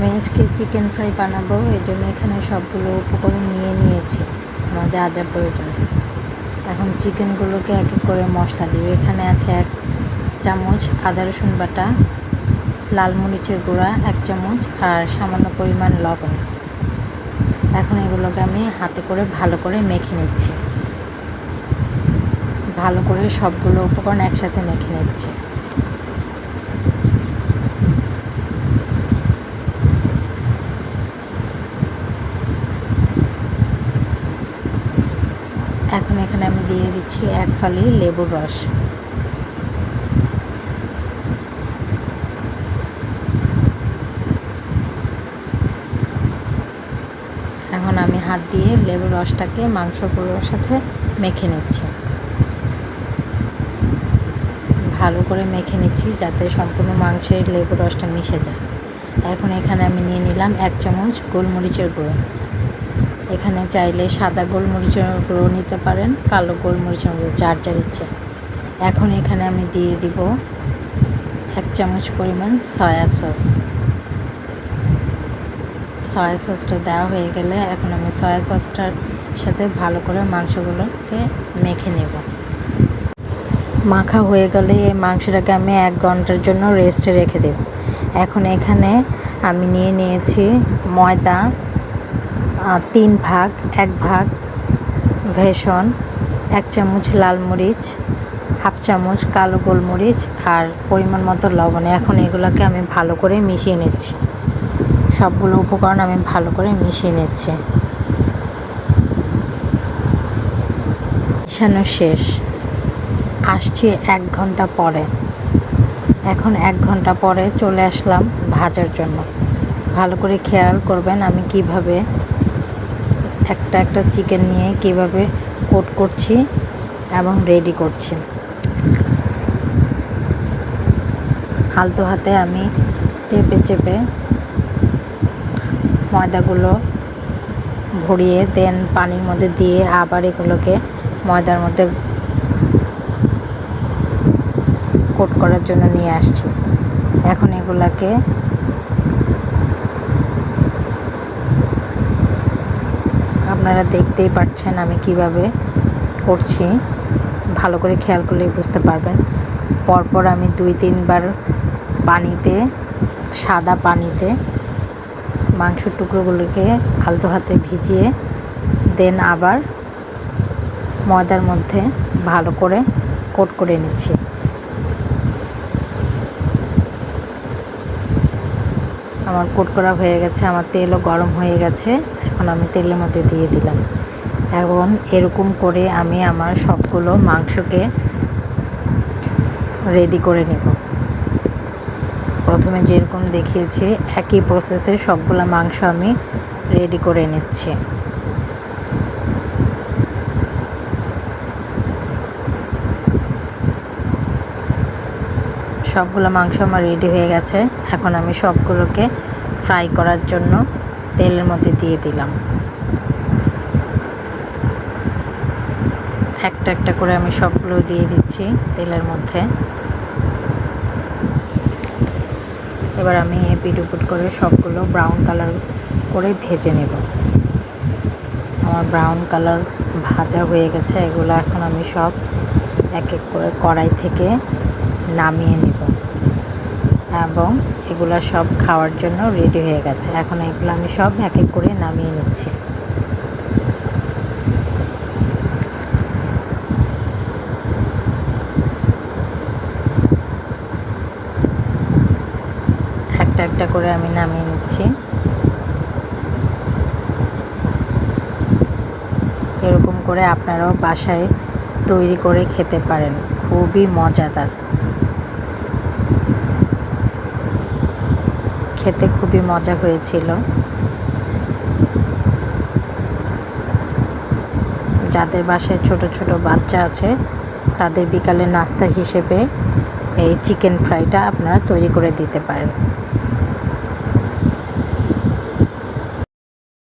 আমি আজকে chicken fry বানাবো এই জন্য এখানে সবগুলো উপকরণ নিয়ে নিয়েছি। আমার যা যা প্রয়োজন। এখন চিকেনগুলোকে এক এক করে মশলা দিব। এখানে আছে এক চামচ আদা, রসুন বাটা, লাল মরিচের গুঁড়া এক চামচ, আর সামান্য পরিমাণ লবণ। এখন এগুলোকে আমি হাতে করে ভালো করে মেখে নিচ্ছি। ভালো করে সবগুলো উপকরণ একসাথে মেখে নিচ্ছি। এখন এখানে আমি দিয়ে দিচ্ছি এক ফালি লেবুর রস। এখন আমি হাত দিয়ে লেবুর রসটাকে মাংসগুলোর সাথে মেখে নিচ্ছি। ভালো করে মেখে নিচ্ছি যাতে সম্পূর্ণ মাংসের লেবুর রসটা মিশে যায়। এখন এখানে আমি নিয়ে নিলাম এক চামচ গোলমরিচের গুঁড়ো। এখানে চাইলে সাদা গোলমরিচের গুঁড়ো নিতে পারেন, কালো গোলমরিচের গুঁড়ো, যার যার ইচ্ছে। এখন এখানে আমি দিয়ে দিব এক চামচ পরিমাণ সয়া সস। সয়া সসটা দেওয়া হয়ে গেলে এখন আমি সয়া সসটার সাথে ভালো করে মাংসগুলোকে মেখে নেব। মাখা হয়ে গেলে এই মাংসটাকে আমি এক ঘণ্টার জন্য রেস্টে রেখে দেব। এখন এখানে আমি নিয়ে নিয়েছি ময়দা তিন ভাগ, এক ভাগ ভেষন এক চামচ লাল মরিচ, হাফ চামচ কালো গোলমরিচ আর পরিমাণ মতো লবণ। এখন এগুলোকে আমি ভালো করে মিশিয়ে নিচ্ছি। সবগুলো উপকরণ আমি ভালো করে মিশিয়ে নিচ্ছি। মিশানো শেষ। আসছি এক ঘণ্টা পরে। এখন এক ঘণ্টা পরে চলে আসলাম ভাজার জন্য। ভালো করে খেয়াল করবেন আমি কীভাবে একটা একটা চিকেন নিয়ে কীভাবে কোট করছি এবং রেডি করছি। আলতো হাতে আমি চেপে চেপে ময়দাগুলো ভরিয়ে দেন পানির মধ্যে দিয়ে আবার এগুলোকে ময়দার মধ্যে কোট করার জন্য নিয়ে আসছি। এখন এগুলাকে আপনারা দেখতেই পাচ্ছেন আমি কীভাবে করছি। ভালো করে খেয়াল করলেই বুঝতে পারবেন। পরপর আমি দুই, তিনবার পানিতে, সাদা পানিতে মাংসর টুকরোগুলোকে আলতো হাতে ভিজিয়ে দেন আবার ময়দার মধ্যে ভালো করে কোট করে নিচ্ছি। আমার কোট করা হয়ে গেছে, আমার তেলও গরম হয়ে গেছে, এখন আমি তেলের মধ্যে দিয়ে দিলাম। এখন এরকম করে আমি আমার সবগুলো মাংসকে রেডি করে নেব। প্রথমে যেরকম দেখিয়েছি, একই প্রসেসে সবগুলো মাংস আমি রেডি করে নিচ্ছি। সবগুলো মাংস আমার রেডি হয়ে গেছে। এখন আমি সবগুলোকে ফ্রাই করার জন্য তেলের মধ্যে দিয়ে দিলাম। একটা একটা করে আমি সবগুলো দিয়ে দিচ্ছি তেলের মধ্যে। এবার আমি এপিট উপুট করে সবগুলো ব্রাউন কালার করে ভেজে নেব। আমার ব্রাউন কালার ভাজা হয়ে গেছে। এগুলো এখন আমি সব এক এক করে কড়াই থেকে নামিয়ে নেব। এবং এগুলো সব খাওয়ার জন্য রেডি হয়ে গেছে। এখন এগুলো আমি সব এক এক করে নামিয়ে নিচ্ছি। একটা একটা করে আমি নামিয়ে নিচ্ছি। এরকম করে আপনারাও বাসায় তৈরি করে খেতে পারেন। খুবই মজাদার। খেতে খুবই মজা হয়েছিল। যাদের বাসায় ছোট ছোট বাচ্চা আছে, তাদের বিকালে নাস্তা হিসেবে এই চিকেন ফ্রাইটা আপনারা তৈরি করে দিতে পারেন।